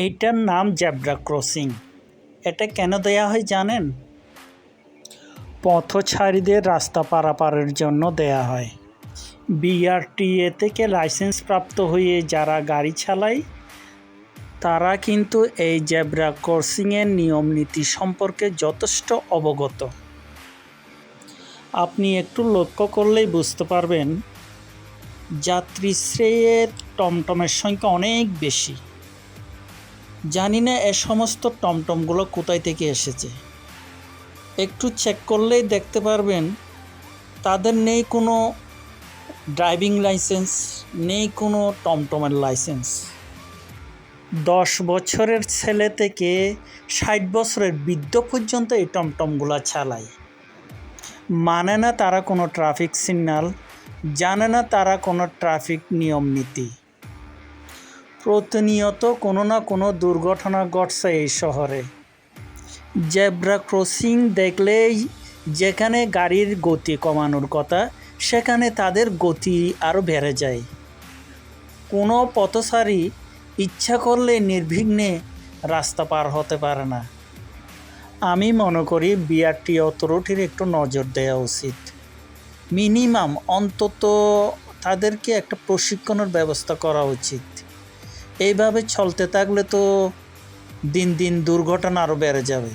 এইটার নাম zebra crossing. এটা কেন দেয়া হয় জানেন? পথচারীদের রাস্তা পারাপারের জন্য দেয়া হয়। বিআরটিএ থেকে লাইসেন্স প্রাপ্ত হয়ে যারা গাড়ি চালায়, তারা কিন্তু এই জেব্রা ক্রসিংয়ের নিয়ম নীতি সম্পর্কে যথেষ্ট অবগত। আপনি একটু লক্ষ্য করলেই বুঝতে পারবেন, যাত্রী শ্রেয়ের টমটমের সংখ্যা অনেক বেশি। জানি না এ সমস্ত টমটমগুলো কোথায় থেকে এসেছে। একটু চেক করলেই দেখতে পারবেন, তাদের নেই কোনো ড্রাইভিং লাইসেন্স নেই কোনো টমটমের লাইসেন্স দশ বছরের ছেলে থেকে ষাট বছরের বৃদ্ধ পর্যন্ত এই টমটমগুলো চালায়। মানে না তারা কোনো ট্রাফিক সিগন্যাল জানে না তারা কোনো ট্রাফিক নিয়ম নীতি। প্রতিনিয়ত কোনো না কোনো দুর্ঘটনা ঘটছে এই শহরে। জেব্রা ক্রসিং দেখলেই যেখানে গাড়ির গতি কমানোর কথা, সেখানে তাদের গতি আরও বেড়ে যায়। কোনো পথচারী ইচ্ছা করলে নির্বিঘ্নে রাস্তা পার হতে পারে না। আমি মনে করি বিআরটি অথরিটির একটু নজর দেওয়া উচিত। মিনিমাম অন্তত তাদেরকে একটা প্রশিক্ষণের ব্যবস্থা করা উচিত। এইভাবে চলতে থাকলে তো দিন দিন দুর্ঘটনা আরও বেড়ে যাবে।